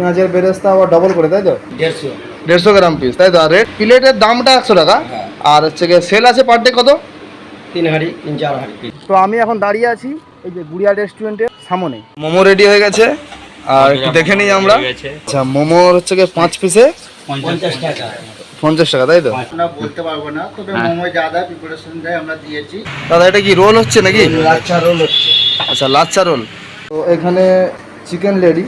পেঁয়াজের বেরেস্তা আবার ডবল করে তাই তো? দেড়শো। দেড়শো গ্রাম পিস তাই তো? আর রেট প্লেটের দামটা একশো টাকা। হ্যাঁ। আর হচ্ছে গিয়ে সেল আছে পার ডে কত? তিন হাঁড়ি তিন চার হাঁড়ি তো আমি এখন দাঁড়িয়ে আছি এই যে গুড়িয়া রেস্টুরেন্টের সামনে। মোমো রেডি হয়ে গেছে। আর একটু দেখে নিই আমরা। আচ্ছা মোমোর হচ্ছে গিয়ে পাঁচ পিসে পঞ্চাশ টাকা। পঞ্চাশ টাকা তাই তো? আমরা বলতে পারব না তবে মোমো যা যা প্রিপারেশন দেয় আমরা দিয়েছি। দাদা এটা কি রোল হচ্ছে নাকি? লাচ্ছা রোল হচ্ছে। আচ্ছা লাচ্চা রোল তো এখানে চিকেন রেডি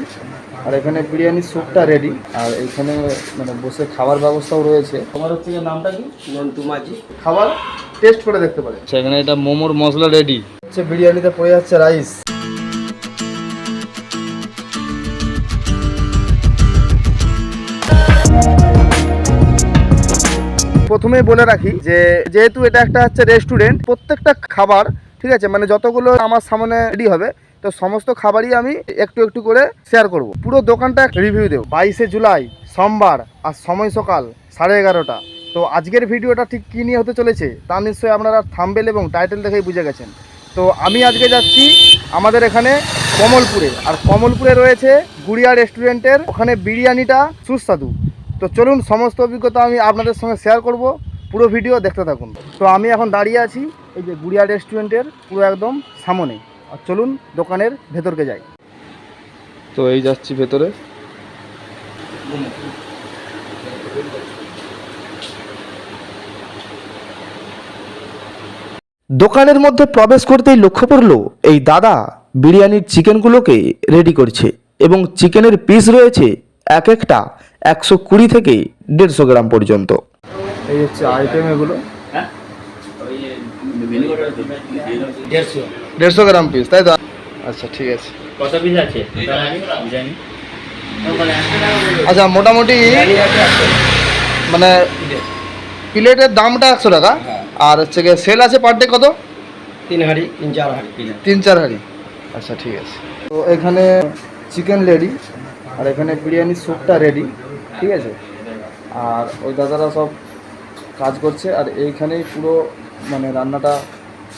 আর এখানে বিরিয়ানির স্যুপটা রেডি আর এখানে মানে বসে খাবার ব্যবস্থাও রয়েছে। তোমার হচ্ছে নামটা কি? নন্তু মাঝি খাবার টেস্ট করে দেখতে পারে। আচ্ছা এখানে এটা মোমোর মশলা রেডি হচ্ছে বিরিয়ানিতে পড়ে যাচ্ছে রাইস প্রথমে বলে রাখি যে যেহেতু এটা একটা হচ্ছে রেস্টুরেন্ট প্রত্যেকটা খাবার ঠিক আছে মানে যতগুলো আমার সামনে রেডি হবে তো সমস্ত খাবারই আমি একটু একটু করে শেয়ার করব। পুরো দোকানটা রিভিউ দেবো। বাইশে জুলাই, সোমবার আর সময় সকাল সাড়ে এগারোটা। তো আজকের ভিডিওটা ঠিক কী নিয়ে হতে চলেছে তা নিশ্চয়ই আপনারা থাম্বেল এবং টাইটেল দেখেই বুঝে গেছেন। তো আমি আজকে যাচ্ছি আমাদের এখানে কমলপুরে। আর কমলপুরে রয়েছে গুড়িয়া রেস্টুরেন্টের ওখানে বিরিয়ানিটা সুস্বাদু। তো চলুন সমস্ত অভিজ্ঞতা আমি আপনাদের সঙ্গে শেয়ার করব। পুরো ভিডিও দেখতে থাকুন। তো আমি এখন দাঁড়িয়ে আছি এই যে গুড়িয়া রেস্টুরেন্টের পুরো একদম সামনে। আর চলুন দোকানের ভেতরকে যাই। তো এই যাচ্ছি ভেতরে। দোকানের মধ্যে প্রবেশ করতেই লক্ষ্য পড়ল এই দাদা বিরিয়ানির চিকেনগুলোকে রেডি করছে এবং চিকেনের পিস রয়েছে এক একটা একশো কুড়ি থেকে দেড়শো গ্রাম পর্যন্ত। এই হচ্ছে আইটেম এগুলো। দেড়শো। দেড়শো গ্রাম পিস তাই তো? আচ্ছা ঠিক আছে। কত পিস আছে? আচ্ছা মোটামুটি মানে প্লেটের দামটা একশো টাকা হ্যাঁ। আর হচ্ছে গিয়ে সেল আছে পার ডে কত? তিন হাঁড়ি তিন চার হাঁড়ি। তিন চার হাঁড়ি। আচ্ছা ঠিক আছে। তো এখানে চিকেন রেডি আর এখানে বিরিয়ানি স্যুপটা রেডি ঠিক আছে? আর ওই দাদারা সব কাজ করছে আর এইখানেই পুরো মানে রান্নাটা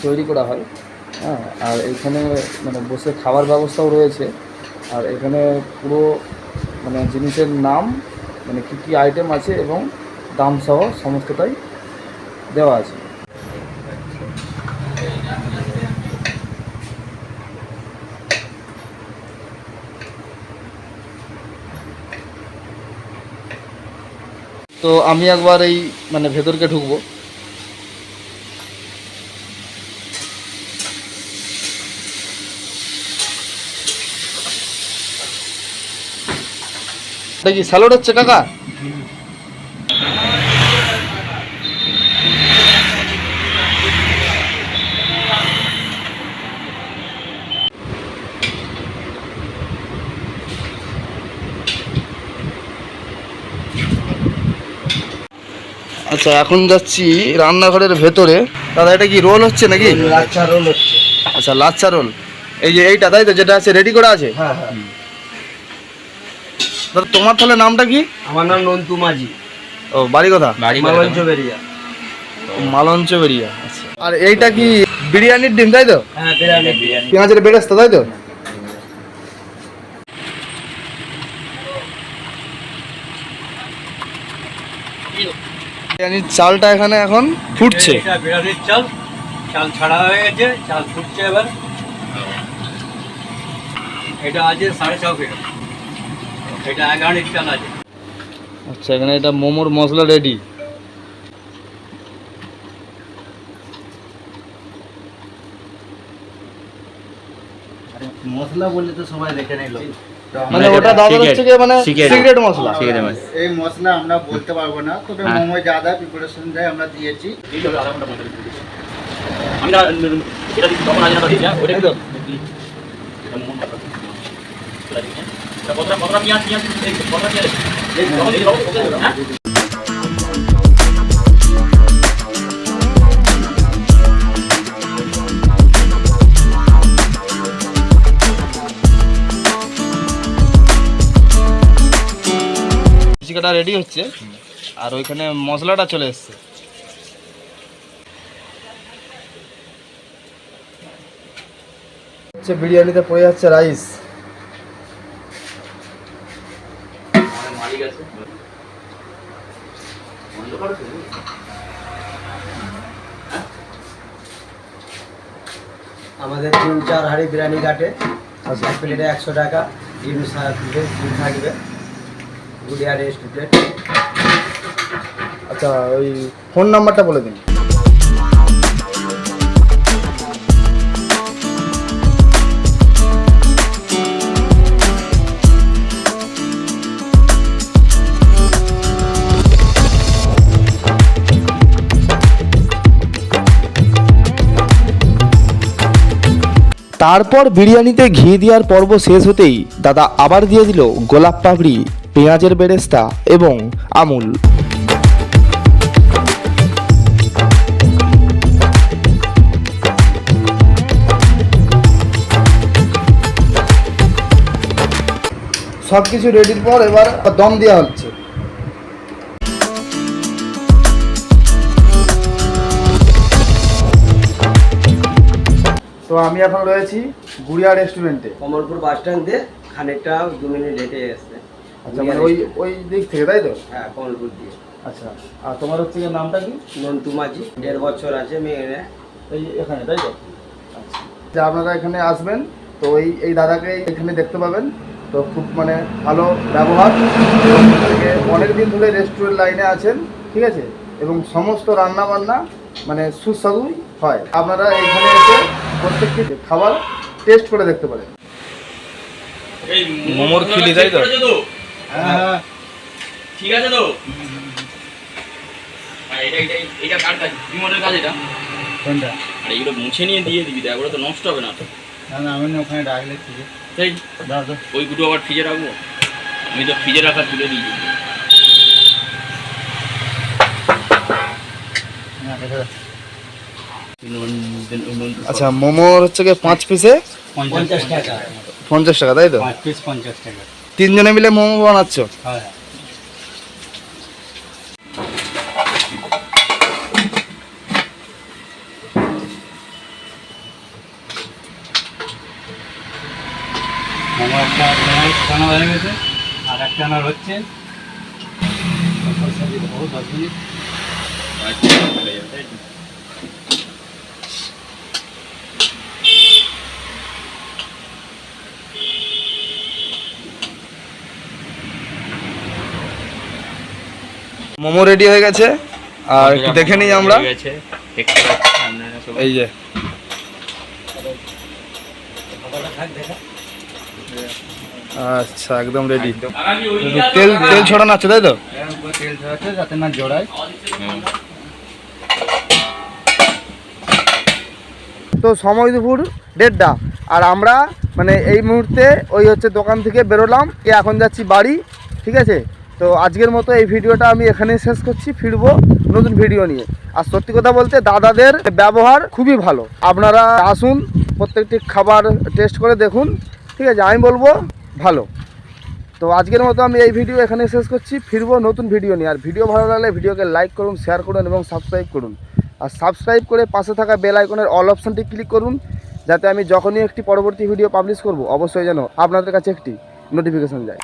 তৈরি করা হয়। হ্যাঁ আর এখানে মানে বসে খাবার ব্যবস্থাও রয়েছে। আর এখানে পুরো মানে জিনিসের নাম মানে কী কী আইটেম আছে এবং দাম সহ সমস্তটাই দেওয়া আছে। তো আমি একবার এই মানে ভেতরকে ঢুকবো। এটা কি স্যালাড হচ্ছে কাকা? আচ্ছা এখন যাচ্ছি রান্নাঘরের ভেতরে। দাদা এটা কি রোল হচ্ছে নাকি? লাচ্ছা রোল হচ্ছে। আচ্ছা লাচ্চা রোল এই যে এইটা তাই তো? যেটা আছে রেডি করা আছে? হ্যাঁ হ্যাঁ। দাদা তোমার তাহলে নামটা কি? আমার নাম নন্তু মাঝি। ও বাড়ি কথা বাড়ি মালঞ্চ বেরিয়া মালঞ্চ বেরিয়া আচ্ছা। আর এইটা কি বিরিয়ানির ডিম তাই তো? হ্যাঁ বিরিয়ানি বিরিয়ানি। পেঁয়াজের বেরেস্তা তাই তো? বিরিয়ানির চালটা এখানে এখন ফুটছে। বিরিয়ানির চাল। চাল ছাড়া হয়ে গেছে চাল ফুটছে এবার। এটা সাড়ে ছ কিলো। এটা এক চাল আছে। আচ্ছা এখানে এটা মোমোর মশলা রেডি মশলা বললে তো সবাই দেখে নিল মানে ওটা দাদা হচ্ছে গিয়ে মানে সিক্রেট মশলা। ঠিক আছে ম্যাম এই মশলা আমরা বলতে পারব না তবে হ্যাঁ। মোমো যা যা প্রিপারেশন দেয় আমরা দিয়েছি। আমি এটা দিচ্ছি তখন আজ না দিচ্ছি? ওটা কতটা রেডি হচ্ছে আর ওইখানে মশলাটা চলে এসছে। বিরিয়ানিতে পড়ে যাচ্ছে রাইস আছে। তুমি? আমাদের তিন চার হাড়ি বিরিয়ানি কাটে এক প্লেটে একশো টাকা। ডিম থাকবে ডিম থাকবে। গুড়িয়া প্লেট আচ্ছা ওই ফোন নাম্বারটা বলে দিন। তারপর বিরিয়ানিতে ঘি দেওয়ার পর্ব শেষ হতেই দাদা আবার দিয়ে দিল গোলাপ পাপড়ি, পেঁয়াজের বেরেস্তা এবং আমুল। সব কিছু রেডির পর এবার দম দেওয়া হচ্ছে। তো আমি এখন রয়েছি গুড়িয়া রেস্টুরেন্টে কমলপুর বাস স্ট্যান্ড দিয়ে খানিকটা দু মিনিট হেঁটে আসছে আচ্ছা মানে ওই ওই দিক থেকে তাই তো? হ্যাঁ কমলপুর দিয়ে। আচ্ছা আর তোমার হচ্ছে গিয়ে নামটা কি? নন্টু মাঝি দেড় বছর আছে মেয়ে এই এখানে তাই তো? আচ্ছা। যে আপনারা এখানে আসবেন তো এই এই দাদাকে এখানে দেখতে পাবেন। তো খুব মানে ভালো ব্যবহার। অনেক দিন ধরে রেস্টুরেন্ট লাইনে আছেন ঠিক আছে? এবং সমস্ত রান্না বান্না মানে সুস্বাদুই হয়। আপনারা এখানে এসে প্রত্যেকটি খাবার টেস্ট করে দেখতে পারেন। মোমোর খিলি, তাই তো? হ্যাঁ। ঠিক আছে তো? এটা এটা এটা কার কাজ? রিমোটের কাজ এটা? কোনটা? আর এগুলো মুছে নিয়ে দিয়ে দিবি তো এগুলো তো নষ্ট হবে না তো। না না আমি ওখানে রাখলে ঠিক আছে। ওই দুটো আবার ফ্রিজে রাখব? আমি তো ফ্রিজে রাখা তুলে দিয়েছি না রেখে দাও আচ্ছা মোমোর হচ্ছে গিয়ে পাঁচ পিসে পঞ্চাশ টাকা। পঞ্চাশ টাকা তাই তো? পাঁচ পিস পঞ্চাশ টাকা। তিনজনে মিলে মোমো বানাচ্ছ? হ্যাঁ। মোমো একটা টানা হয়ে গেছে আর একটা আনার হচ্ছে। দশ মিনিট মোমো রেডি হয়ে গেছে। আর একটু দেখে নিই আমরা। হয়ে। এই যে। আচ্ছা একদম রেডি তেল তেল ছড়ানো আছে তাই তো? তেল ধরাতে যাতে না জড়ায়। তো সময় দুপুর দেড়টা। আর আমরা মানে এই মুহূর্তে ওই হচ্ছে দোকান থেকে বেরোলাম, এ এখন যাচ্ছি বাড়ি, ঠিক আছে? তো আজকের মতো এই ভিডিওটা আমি এখানেই শেষ করছি, ফিরবো নতুন ভিডিও নিয়ে। আর সত্যি কথা বলতে দাদাদের ব্যবহার খুবই ভালো। আপনারা আসুন, প্রত্যেকটি খাবার টেস্ট করে দেখুন, ঠিক আছে? আমি বলব ভালো। তো আজকের মতো আমি এই ভিডিও এখানে শেষ করছি, ফিরবো নতুন ভিডিও নিয়ে। আর ভিডিও ভালো লাগলে ভিডিওকে লাইক করুন, শেয়ার করুন এবং সাবস্ক্রাইব করুন। আর সাবস্ক্রাইব করে পাশে থাকা বেল আইকনের অল অপশানটি ক্লিক করুন, যাতে আমি যখনই একটি পরবর্তী ভিডিও পাবলিশ করব, অবশ্যই যেন আপনাদের কাছে একটি নোটিফিকেশন যায়।